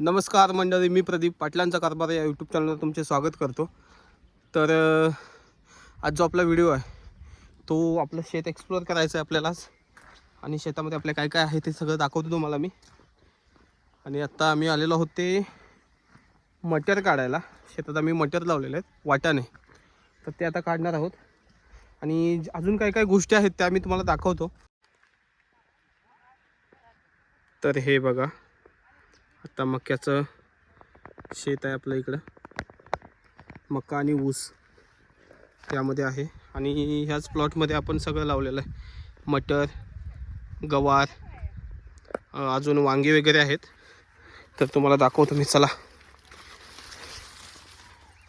नमस्कार मंडळी मी प्रदीप पाटलांचा कारभार या यूट्यूब चॅनलवर तुमचे स्वागत करतो. तर आज जो आपला व्हिडिओ आहे तो आपलं शेत एक्सप्लोअर करायचं आहे आपल्यालाच आणि शेतामध्ये आपल्या काय काय आहे ते सगळं दाखवतो तुम्हाला मी. आणि आत्ता आम्ही आलेलो आहोत ते मटर काढायला. शेतात आम्ही मटर लावलेले आहेत वाटाणे. तर ते आता काढणार आहोत. आणि अजून काय काय गोष्टी आहेत त्या मी तुम्हाला दाखवतो. तर हे बघा. आता मक्याचं शेत आहे आपलं इकडं. मका आणि ऊस त्यामध्ये आहे. आणि ह्याच प्लॉटमध्ये आपण सगळं लावलेलं आहे. मटर गवार अजून वांगे वगैरे आहेत. तर तुम्हाला दाखवतो मी चला.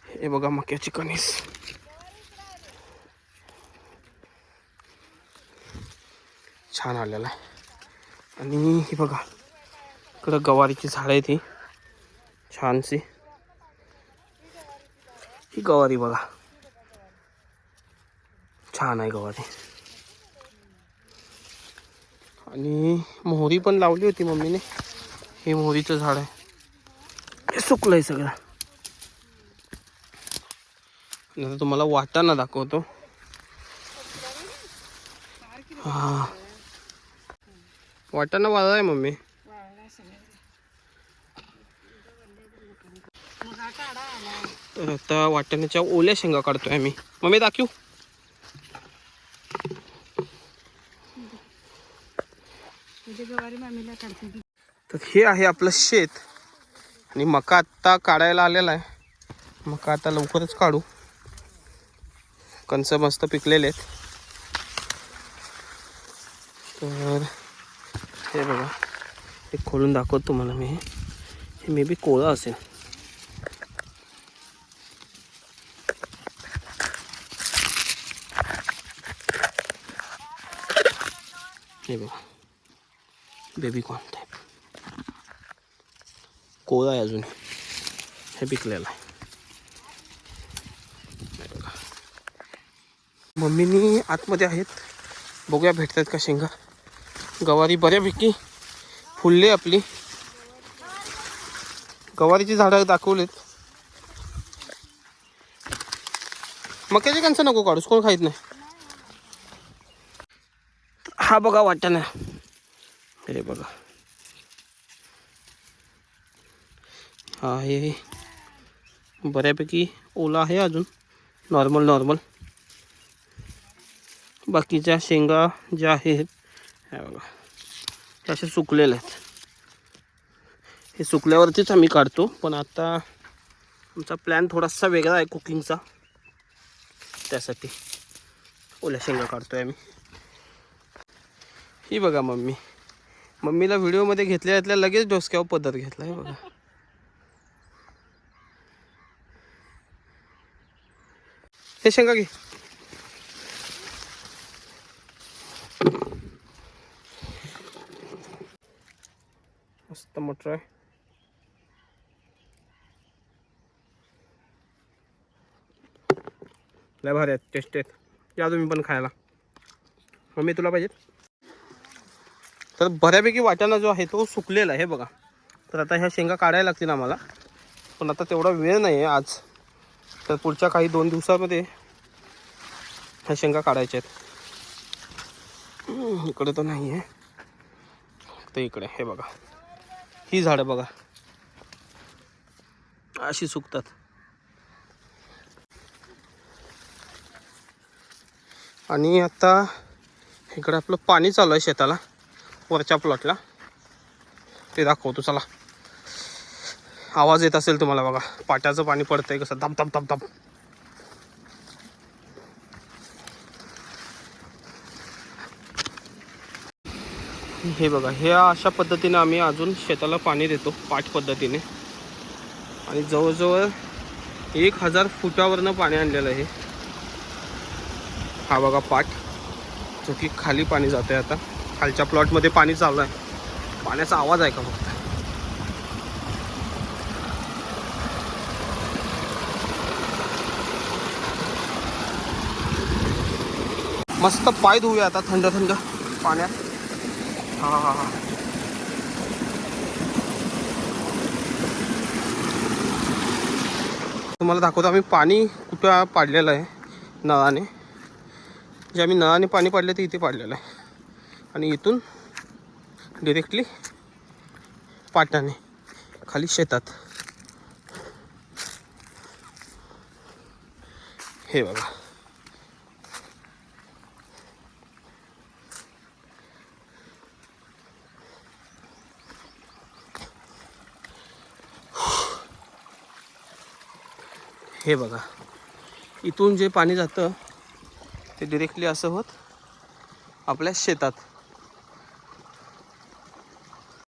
हे बघा मक्याची कणीस. छान आलेला आहे. आणि हे बघा इकडं गवारीची झाडं आहेत ही. छानशी. ही गवारी बघा. छान आहे गवारी. आणि मोहरी पण लावली होती मम्मीने. हे मोहरीचं झाड आहे. हे सुकलंय सगळं. आता तुम्हाला वाटाणा दाखवतो. हा. वाटाणा वाळला आहे मम्मी. तर आता वाटण्याच्या ओल्या शेंगा काढतोय आम्ही. मम्मी दाखवू. तर हे आहे आपलं शेत. आणि मका आत्ता काढायला आलेला आहे. मका आता लवकरच काढू. कणसं मस्त पिकलेले आहेत. तर हे बघा. हे खोलून दाखवतो तुम्हाला मी. हे मे बी कोळा असेल. हे बघा बेबी कॉर्न टाईप कोळा आहे अजून हे पिकलेलं आहे मम्मीनी आतमध्ये आहेत. बघूया भेटतात का शेंगा. गवारी बऱ्यापैकी फुलले आपली. गवारीची झाडं दाखवलेत. मक्याचे कणसं नको काढूस कोण खाईत नाही. हा बघा वाटाणा. हे बघा. हा हे बऱ्यापैकी ओला आहे अजून. Normal normal. बाकीच्या शेंगा ज्या आहेत ह्या बघा. त्या अशा सुकलेल्या आहेत. हे सुकल्यावरतीच आम्ही काढतो पण आता आमचा प्लॅन थोडासा वेगळा आहे कुकिंगचा. त्यासाठी ओल्या शेंगा काढतो आहे आम्ही. ही बघा मम्मी. मम्मीला व्हिडिओमध्ये घेतल्या घेतल्या लगेच डोसक्यावर पद्धत घेतला आहे बघा. हे शेंगा घे. मस्त मटर आहे. लय भारी आहेत टेस्ट आहेत. या तुम्ही पण खायला. मम्मी तुला पाहिजेत? तर बऱ्यापैकी वाटाणा जो आहे तो सुकलेला आहे हे बघा. तर आता ह्या शेंगा काढायला लागतील आम्हाला. पण आता तेवढा वेळ नाही आहे आज. तर पुढच्या काही दोन दिवसामध्ये ह्या शेंगा काढायच्या आहेत. इकडे तर नाही आहे तर इकडे हे बघा. ही झाडं बघा. अशी सुकतात. आणि आता इकडे आपलं पाणी चालू आहे शेताला. वरच्या प्लॉटला ते दाखवतो चला. आवाज येत असेल तुम्हाला बघा. पाट्याचं पाणी पडतंय कसं. धप धप धप धप हे बघा हे अशा पद्धतीने आम्ही अजून शेताला पाणी देतो पाठ पद्धतीने. आणि जवळजवळ एक हजार फुटावरनं पाणी आणलेलं आहे. हा बघा पाठ जो की खाली पाणी जाते आता. खालच्या प्लॉटमध्ये पाणी चालू आहे. पाण्याचा आवाज आहे का फक्त? मस्त पाय धुऊया आता थंड थंड. पाण्यात. हा हा हा. तुम्हाला दाखवतो आम्ही पाणी कुठं पाडलेलं आहे नळाने. जे आम्ही नळाने पाणी पाडलं ते इथे पाडलेलं आहे. आणि इथून डिरेक्टली पाटाने खाली शेतात. हे बघा. हे बघा. इथून जे पाणी जातं ते डिरेक्टली असं होत आपल्या शेतात.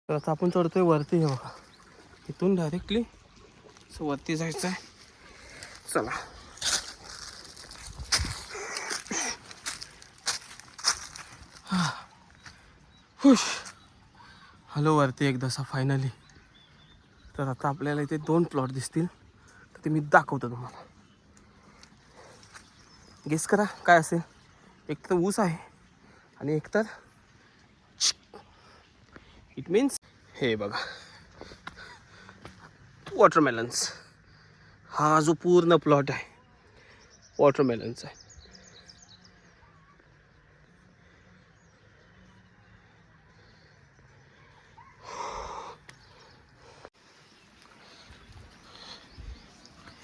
तर आता आपण चढतोय वरती हे बघा. इथून डायरेक्टली असं वरती जायचं आहे चला. हुश. हॅलो वरती एकदासा फायनली तर आता आपल्याला इथे दोन प्लॉट दिसतील. तर ते मी दाखवतो तुम्हाला. गेस करा काय असेल? एक तर ऊस आहे आणि एक तर इट मीन्स हे बघा. वॉटरमेलन्स हा जो पूर्ण प्लॉट आहे वॉटरमेलनचा आहे.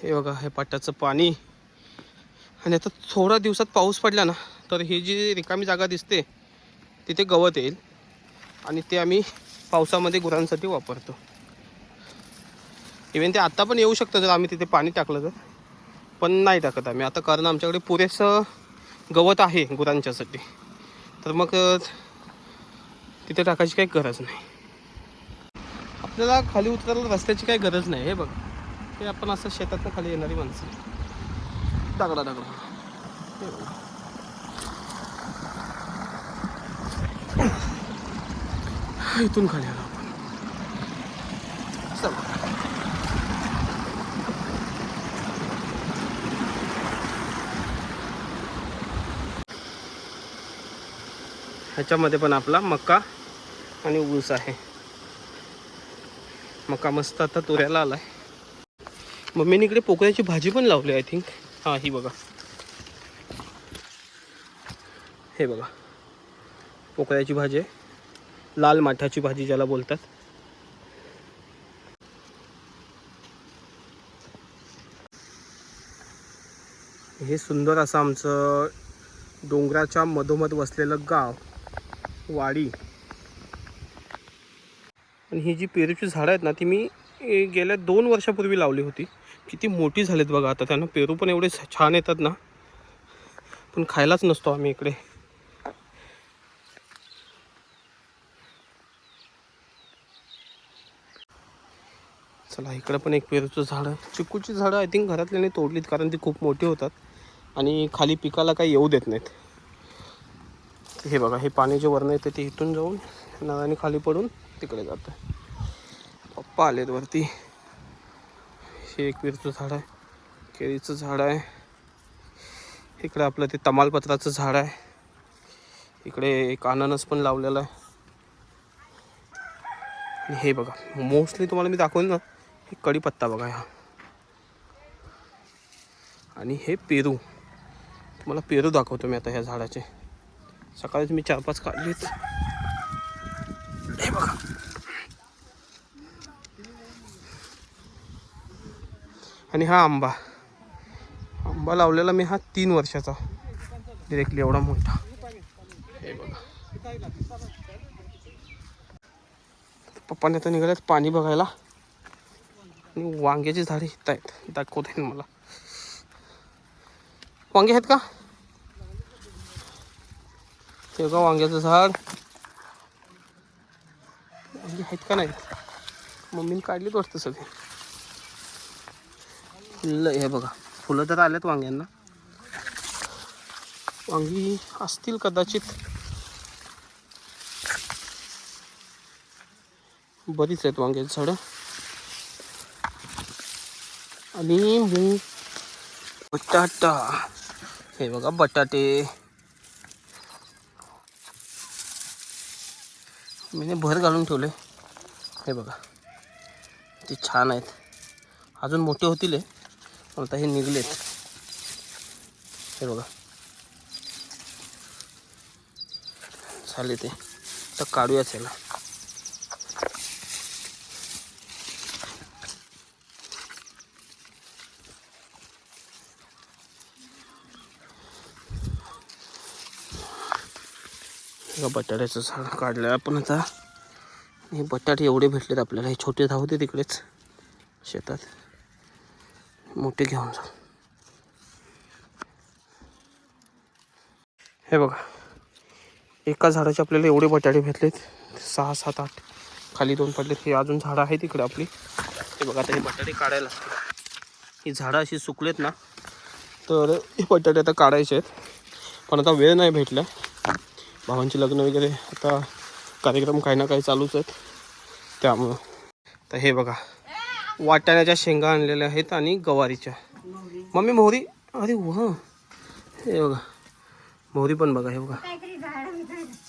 हे बघा हे पाटाचं पाणी. आणि आता थोडा दिवसात पाऊस पडला ना तर ही जी रिकामी जागा दिसते तिथे गवत येईल. आणि ते आम्ही पावसामध्ये गुरांसाठी वापरतो. इव्हन ते आत्ता पण येऊ शकतं जर आम्ही तिथे पाणी टाकलं तर. पण नाही टाकत आम्ही. आता कारण आमच्याकडे पुरेसं गवत आहे गुरांच्यासाठी. तर मग तिथे टाकायची काही गरज नाही. आपल्याला खाली उतरायला रस्त्याची काही गरज नाही. हे बघ. ते आपण असं शेतातनं खाली येणारी माणसं. दगडा दगडा हे बघा. इथून खाली आलो आपण. चला. ह्याच्यामध्ये पण आपला मका आणि ऊस आहे. मका मस्त आता तुऱ्याला आलाय. मम्मीने इकडे पोकळ्याची भाजी पण लावली आय थिंक हां ही बघा. हे बघा. पोकळ्याची भाजी आहे. लाल माठाची भाजी ज्याला बोलतात. हे सुंदर असं आमचं डोंगराच्या मधोमध वसलेलं गाव वाडी. आणि ही जी पेरूची झाडं आहेत ना ती मी गेल्या दोन वर्षापूर्वी लावली होती. किती मोठी झालीत बघा आता त्यांना पेरू पण एवढे छान येतात ना. पण खायलाच नसतो आम्ही इकडे. चला इकडं पण एक पेरूचं झाड. चिकूची झाडं आय थिंक घरातल्याने तोडलीत कारण ती खूप मोठी होतात. आणि खाली पिकाला काही येऊ देत नाहीत. हे बघा हे पाणी जे वरणं येतं ते इथून जाऊन नळाने खाली पडून तिकडे जातं. पप्पा आलेत वरती. हे एक पेरूचं झाड आहे. केळीचं झाड आहे. इकडे आपलं ते तमालपत्राचं झाड आहे. इकडे एक अननस पण लावलेला आहे. हे बघा मोस्टली तुम्हाला मी दाखवेन ना हे कढीपत्ता बघा हा. आणि हे पेरू. तुम्हाला पेरू दाखवतो मी आता ह्या झाडाचे. सकाळीच मी चार पाच काढलीत हे बघा. आणि हा आंबा. आंबा लावलेला मी हा तीन वर्षाचा. डिरेक्टली एवढा मोठा. हे बघा. पप्पाने आता निघाल्यात पाणी बघायला. वांग्याची झाडे इथं आहेत दाखवत मला. वांगे आहेत का? ते का वांग्याचं झाड. वांगे आहेत का नाही मम्मीने काढलीच वाटतं सगळे. फुलं हे बघा फुलं तर आल्यात वांग्यांना. वांगी असतील कदाचित. बरीच आहेत वांग्याची झाडं. आणि मूग बटाटा. हे बघा बटाटे. मी भर घालून ठेवले. हे बघा. ते छान आहेत. अजून मोठे होतील हे. पण आता हे निघलेत. हे बघा. झाले ते. तर काढूयाच याला हे बटाट्याचं झाड काढलं आपण आता. हे बटाटे एवढे भेटलेत आपल्याला. हे छोटे धाव होते तिकडेच शेतात. मोठे घेऊन जा. हे बघा एका झाडाचे आपल्याला एवढे बटाटे भेटलेत. सहा सात आठ खाली दोन पडलेत. हे अजून झाडं आहेत इकडे आपली. हे बघा आता हे बटाटे काढायला लागतील. ही झाडं अशी सुकलेत ना तर हे बटाटे आता काढायचे आहेत. पण आता वेळ नाही भेटला. भावांची लग्न वगैरे आता कार्यक्रम काही ना काही चालूच आहेत त्यामुळं तर हे बघा वाटाण्याच्या शेंगा आणलेल्या आहेत आणि गवारीच्या मम्मी मोहरी अरे वा हे बघा मोहरी पण बघा हे बघा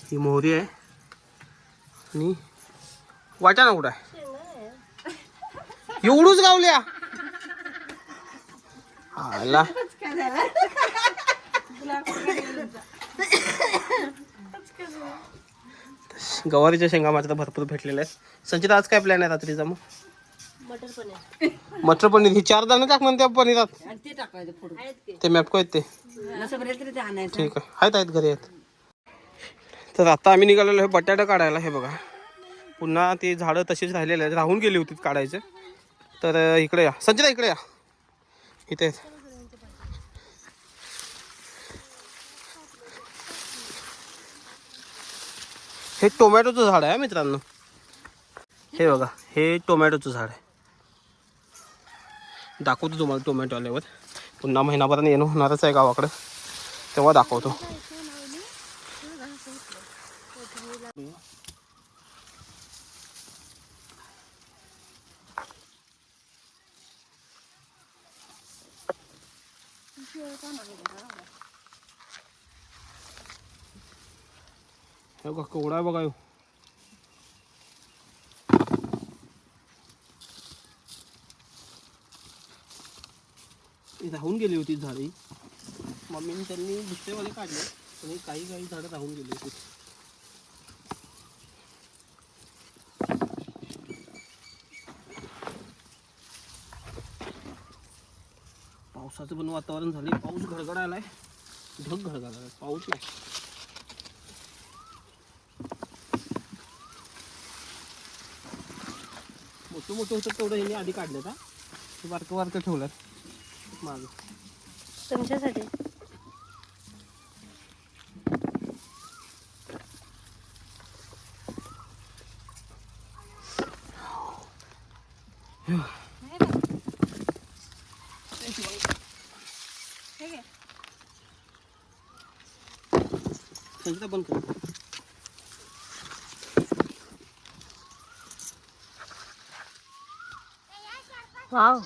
ही मोहरी आहे आणि वाटाणा कुठं आहे एवढूच गावल्या आला गवारीच्या शेंगा मात्र भरपूर भेटलेल्या आहेत. संचित आज काय प्लॅन आहे रात्रीचा मग? मटर पनीर. मटर पनीर. ही चार दाणे टाक म्हणते पनीरात. आणि ते टाकायचं फोडून आहेत की? ते मॅपको आहेत ते नसं बरेल तरी ते आणायचं. ठीक आहे. आहेत आहेत घरी आहेत. तर आता आम्ही निघालेलो आहे बटाटा काढायला हे बघा. पुन्हा ती झाडं तशीच राहिलेली आहेत. राहून गेली होती काढायचे. तर अं, इकडे या. संचिता इकडे या. इथे आहेत. हे टोमॅटोचं झाड आहे मित्रांनो. हे बघा हे टोमॅटोचं झाड आहे. दाखवतो तुम्हाला टोमॅटो आल्यावर. पुन्हा महिनाभराने येणं होणारच आहे गावाकडं. तेव्हा दाखवतो. कोवडा आहे बघा ह्यो. राहून गेली होती झाडे मम्मीने त्यांनी दुसरेवाले काढले पण काही काही झाडं राहून गेली होती. पावसाचं पण वातावरण झाले पाऊस गडगडायलाय ढग गडगडायलाय पाऊस नाही. मोठं मोठं होतं तेवढं ह्यांनी आधी काढलं का? ते बारकं बारकं ठेवलं. मागं. तुमच्यासाठी. बंद कर. वाव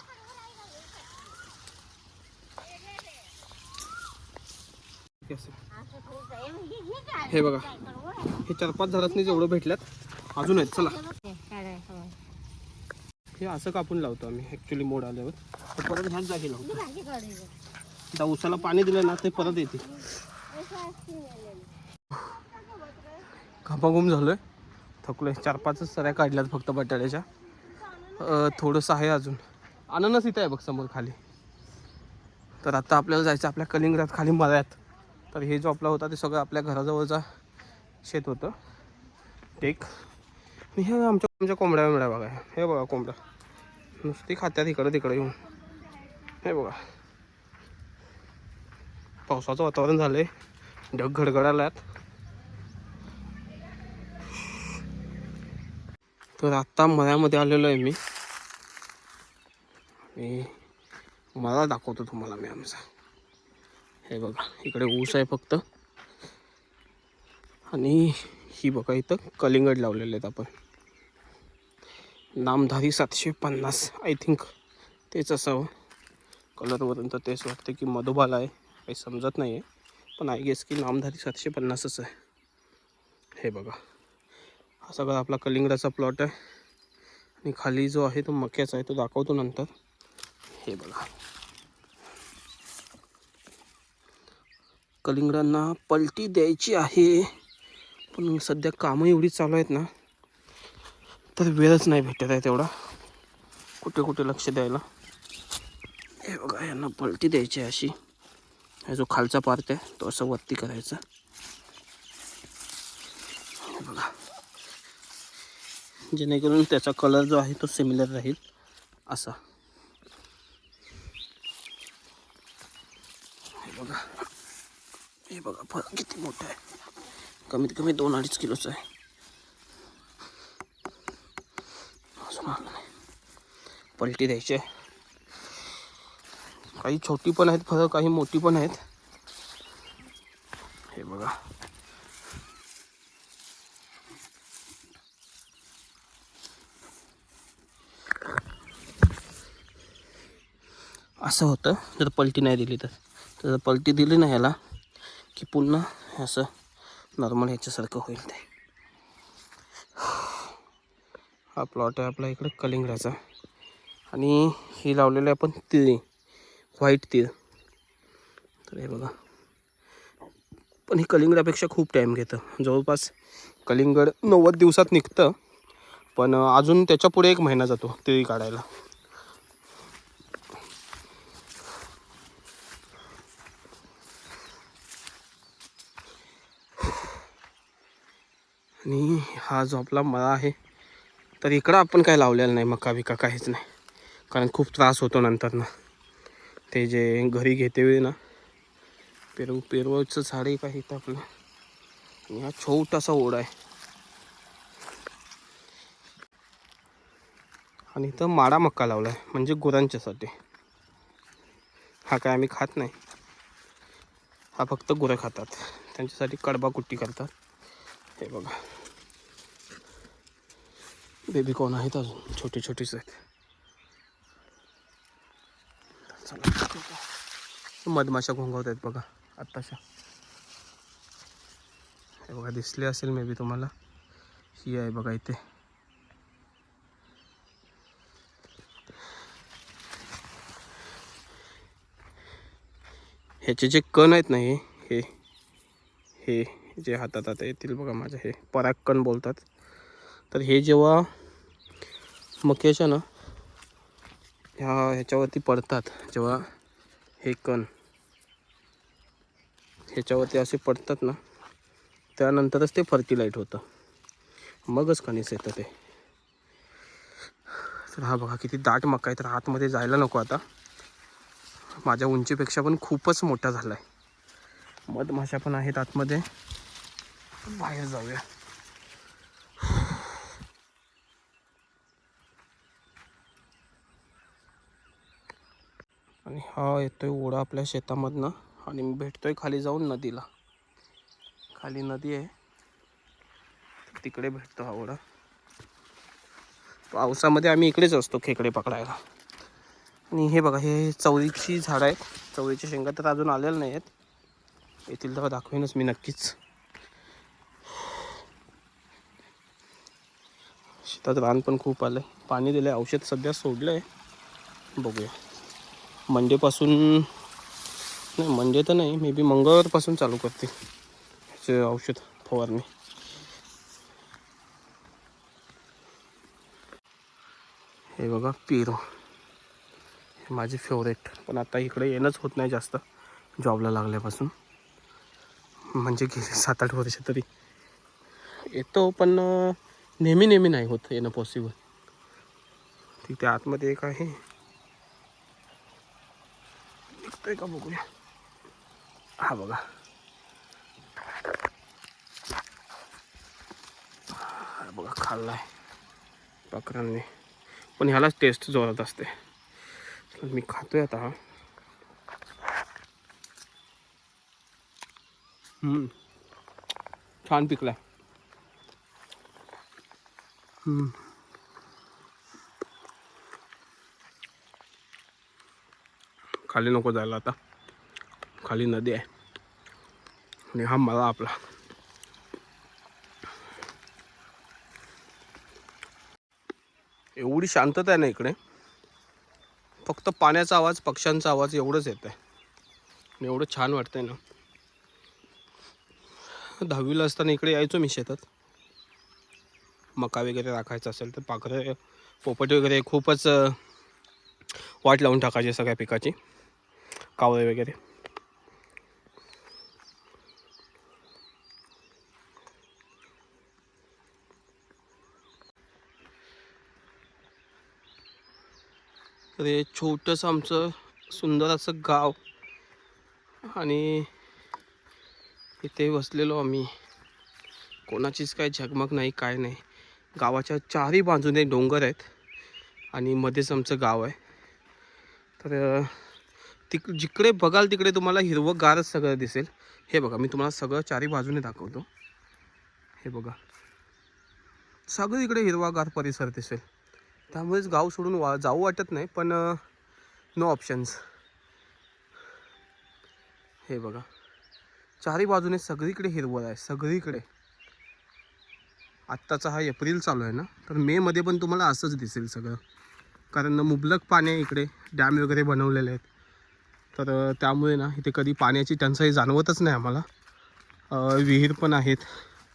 हे बघा. हे चार पाच झाडातनी जेवढं भेटल्यात अजून आहेत चला. हे असं कापून लावतो आम्ही ॲक्च्युली मोड आल्यावर. परत ह्याच जागी लावतो. आता उसाला पाणी दिलं ना ते परत येते. घामाघूम झालोय. थकलोय. चार पाचच सऱ्या काढल्यात फक्त बटाट्याच्या. थोडंसं आहे अजून. अननस इथं आहे बघ समोर खाली. तर आता आपल्याला जायचं आपल्या कलिंगरात खाली मळ्यात. तर हे जो आपला होता ते सगळं आपल्या घराजवळचा शेत होतं. टेक हे आमच्या आमच्या कोंबड्या बिंबड्या बघा. हे बघा कोंबड्या नुसती खात्यात इकडं तिकडं येऊन. हे बघा. पावसाचं वातावरण झालंय. ढग गडगडाल्यात तर आत्ता मळ्यामध्ये आलेलो आहे मी. आणि मला दाखवतो तुम्हाला मी आमचा. हे बघा इकडे ऊस आहे फक्त. आणि ही बघा इथं कलिंगड लावलेले आहेत आपण. नामधारी सातशे पन्नास आय थिंक तेच असावं. कलरवरून तर तेच वाटतं की मधुबाला आहे काही समजत नाही आहे पण आय गेस की नामधारी सातशे पन्नासच आहे. हे बघा हा सगळा आपला कलिंगडाचा प्लॉट आहे. आणि खाली जो आहे तो मक्याचा आहे तो दाखवतो नंतर. हे बघा. कलिंगडांना पलटी द्यायची आहे. पण सध्या कामं एवढी चालू आहेत ना तर वेळच नाही भेटत आहे तेवढा. कुठे कुठे लक्ष द्यायला. हे बघा यांना पलटी द्यायची आहे अशी. हा जो खालचा पार्ट आहे तो असं वरती करायचा. हे बघा. जेणेकरून त्याचा कलर जो आहे तो सिमिलर राहील. असा. बघा. हे बघा फरक किती मोठं आहे. कमीत कमी दोन अडीच किलोचं आहे. अजून आलं नाही. पलटी द्यायची आहे. काही छोटी पण आहेत फळं काही मोठी पण आहेत. हे बघा. असं होतं जर पलटी नाही दिली तर. तर पलटी दिली ना ह्याला की पुन्हा असं नॉर्मल ह्याच्यासारखं होईल ते. हा प्लॉट आहे आपला इकडे कलिंगडाचा. आणि ही लावलेलं आहे आपण तिळी व्हाईट तीळ. तर हे बघा. पण हे कलिंगडापेक्षा खूप टाईम घेतं. जवळपास कलिंगड नव्वद दिवसात निघतं पण अजून त्याच्या पुढे एक महिना जातो तिळी काढायला. आणि हा जो आपला मळा आहे. तर इकडं आपण काय लावलेलं नाही मका बिका काहीच नाही. कारण खूप त्रास होतो नंतर ना ते जे घरी घेते वेळी ना पेरू पेरवाचं झाड आहे का इथं आपलं. आणि हा छोटासा ओढा आहे. आणि इथं माडा मक्का लावला आहे म्हणजे गुरांच्यासाठी. हा काय आम्ही खात नाही. हा फक्त गुरं खातात. त्यांच्यासाठी कडबा कुट्टी करतात. हे बघा. बेबी कोण आहेत अजून? छोटी छोटीच आहेत चला मधमाशा घोंगवत आहेत बघा आत्ताशा. हे बघा दिसले असेल मे बी तुम्हाला. ही आहे बघा इथे. ह्याचे जे कण आहेत ना हे हे जे हातात आता येतील बघा माझ्या हे परागकण बोलतात. तर हे जेव्हा मक्याच्या ना ह्या ह्याच्यावरती पडतात जेव्हा हे कण ह्याच्यावरती असे पडतात ना त्यानंतरच ते फर्टिलाईट होतं. मगच कणीस येतं ते. तर हा बघा किती दाट मका आहे. तर आतमध्ये जायला नको आता. माझ्या उंचीपेक्षा पण खूपच मोठा झाला आहे मधमाशा पण आहेत आतमध्ये. बाहेर जाऊया. आणि हा येतोय ओढा आपल्या शेतामधनं आणि मी भेटतोय खाली जाऊन नदीला. खाली नदी आहे. तिकडे भेटतो हा ओढा. पावसामध्ये आम्ही इकडेच असतो खेकडे पकडायला. आणि हे बघा हे चवळीची झाडं आहेत. चवळीच्या शेंगा तर अजून आलेल्या नाही आहेत येथील तेव्हा दाखवेनच मी नक्कीच. शेतात रान पण खूप आलं आहे पाणी दिलं आहे औषध सध्या सोडलं आहे बघूया. मंडेपासून नाही मंडे तर नाही मे बी मंगळवारपासून चालू करते ह्याचे औषध फवारणी. हे बघा पेरू. हे माझे फेवरेट पण आता इकडे येणंच होत नाही जास्त जॉबला लागल्यापासून. म्हणजे गेले सात आठ वर्ष तरी. येतो पण नेहमी नेहमी नाही होत येणं पॉसिबल तिथे आतमध्ये एक आहे. निघतोय का बघूया हा बघा. हा बघा आहे बकरांनी पण ह्यालाच टेस्ट जोरात असते. मी खातोय आता. हा छान पिकला आहे खाली नको जायला आता. खाली नदी आहे. आणि हा मला आपला. एवढी शांतता आहे ना इकडे. फक्त पाण्याचा आवाज पक्ष्यांचा आवाज एवढंच येत आहे. आणि एवढं छान वाटतंय ना. दहावीला असताना इकडे यायचो मी शेतात. मका वगैरे राखायचा असेल तर पाखरं पोपट वगैरे खूपच वाट लावून टाकायची सगळ्या पिकाची. कावळे वगैरे. तर हे छोटंसं आमचं सुंदर असं गाव. आणि इथे बसलेलो आम्ही. कोणाचीच काय झगमग नाही काय नाही. गावाच्या चारही बाजूने डोंगर आहेत आणि मध्येच आमचं गाव आहे. तर तिक जिकडे बघाल तिकडे तुम्हाला हिरवंगारच सगळं दिसेल. हे बघा मी तुम्हाला सगळं चारही बाजूने दाखवतो. हे बघा. सगळं इकडे हिरवागार परिसर दिसेल. त्यामुळेच गाव सोडून वा जाऊ वाटत नाही पण नो ऑप्शन्स हे बघा. चारही बाजूने सगळीकडे हिरवळ आहे सगळीकडे. आत्ताचा हा एप्रिल चालू आहे ना तर मेमध्ये पण तुम्हाला असंच दिसेल सगळं. कारण मुबलक पाणी आहे इकडे डॅम वगैरे बनवलेले आहेत. तर त्यामुळे ना इथे कधी पाण्याची टंचाई जाणवतच नाही आम्हाला. विहीर पण आहेत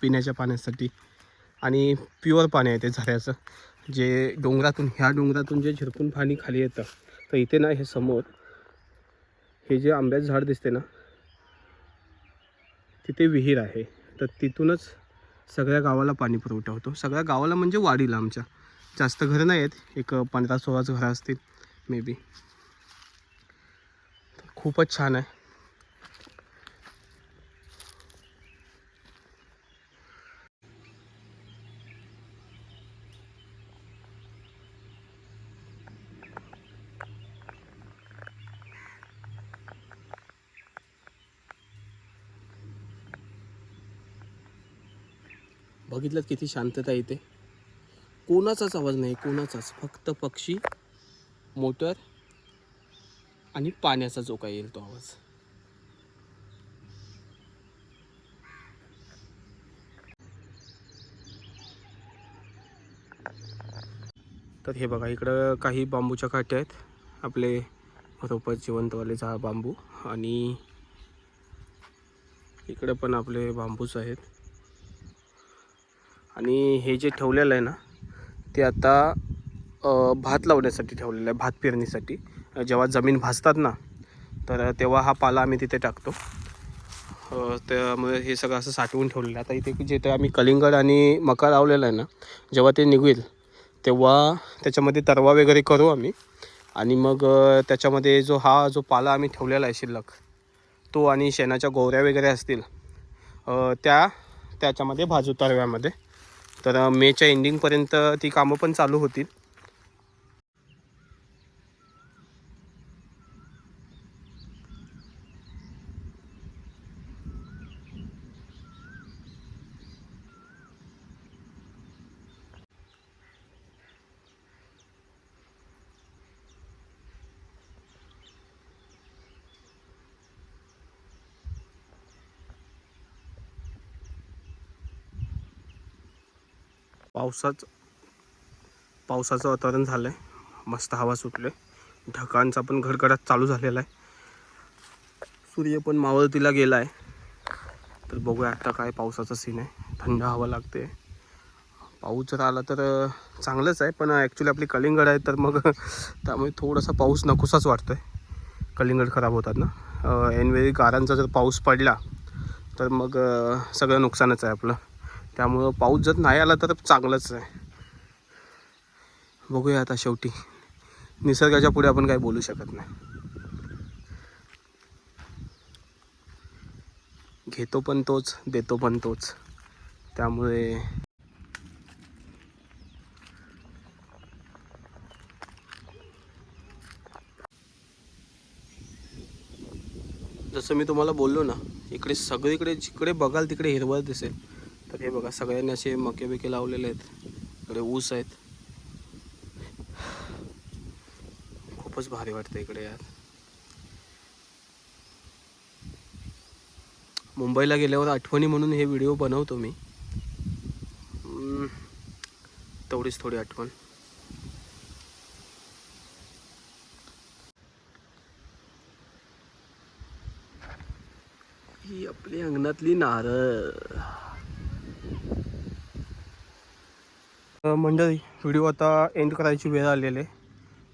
पिण्याच्या पाण्यासाठी. आणि प्युअर पाणी आहे ते झऱ्याचं. जे डोंगरातून ह्या डोंगरातून जे झिरपून पाणी खाली येतं तर इथे ना हे समोर हे जे आंब्याचं झाड दिसते ना तिथे विहीर आहे. तर तिथूनच सगळ्या गावाला पाणी पुरवठा होतो. सगळ्या गावाला म्हणजे वाडीला आमच्या. जास्त घरं नाही आहेत. एक पंधरा सोळाच घरं असतील मे बी खूपच छान आहे. बघितलं किती शांतता येते? कोणाचाच आवाज नाही कोणाचाच. फक्त पक्षी मोटर आणि पाण्याचा जो काही येईल तो आवाज. तर हे बघा इकडं काही बांबूच्या काठ्या आहेत. आपले रोपं जिवंतवाले झा बांबू आणि इकडं पण आपले बांबूच आहेत. आणि हे जे ठेवलेलं आहे ना ते आता भात लावण्यासाठी ठेवलेलं आहे भात पेरणीसाठी. जेव्हा जमीन भाजतात ना तर तेव्हा हा पाला आम्ही तिथे टाकतो. त्यामुळे हे सगळं असं साठवून ठेवलेलं आहे. आता इथे जिथे आम्ही कलिंगड आणि मका लावलेला आहे ना जेव्हा ते निघेल तेव्हा त्याच्यामध्ये तरवा वगैरे करू आम्ही. आणि मग त्याच्यामध्ये जो हा जो पाला आम्ही ठेवलेला आहे शिल्लक तो आणि शेणाच्या गोवऱ्या वगैरे असतील त्या त्याच्यामध्ये भाजू तरव्यामध्ये तर मेच्या एंडिंगपर्यंत ती कामं पण चालू होतील. पावसाच पावसाचं वातावरण झालं आहे मस्त हवा सुटले ढगांचा पण घरघरात चालू झालेला आहे. सूर्य पण मावळतीला गेला आहे तर बघूया आता काय पावसाचा सीन आहे. थंड हवा लागते. पाऊस जर आला तर चांगलंच आहे. पण ॲक्च्युली आपली कलिंगड आहे तर मग त्यामुळे थोडासा पाऊस नकोसाच वाटतो आहे कलिंगड खराब होतात ना? ऐनवेळी गारांचा जर पाऊस पडला तर मग सगळं नुकसानच आहे आपलं. त्यामुळं पाऊस जर नाही आला तर चांगलंच आहे. बघूया आता शेवटी. निसर्गाच्या पुढे आपण काही बोलू शकत नाही. घेतो पण तोच देतो पण तोच. त्यामुळे जसं मी तुम्हाला बोललो ना इकडे सगळीकडे जिकडे बघाल तिकडे हिरवळ दिसेल. तर हे बघा सगळ्यांनी असे मके बिके लावलेले आहेत. इकडे ऊस आहेत. खूपच भारी वाटतं इकडे यार. मुंबईला गेल्यावर आठवणी म्हणून हे व्हिडिओ बनवतो मी. तेवढीच थोडी आठवण. ही आपली अंगणातली नारळ. मंडळी व्हिडिओ आता एंड करायची वेळ आलेली आहे.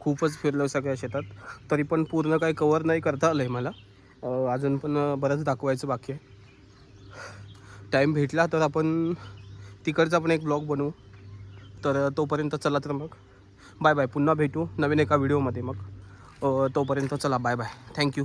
खूपच फिरलो सगळ्या शेतात. तरी पण पूर्ण काही कवर नाही करता आलं आहे मला अजून पण बरंच दाखवायचं बाकी आहे. टाईम भेटला तर आपण तिकडचा पण एक ब्लॉग बनवू. तर तोपर्यंत चला तर मग. बाय बाय पुन्हा भेटू नवीन एका व्हिडिओमध्ये मग. तोपर्यंत चला. Bye bye thank you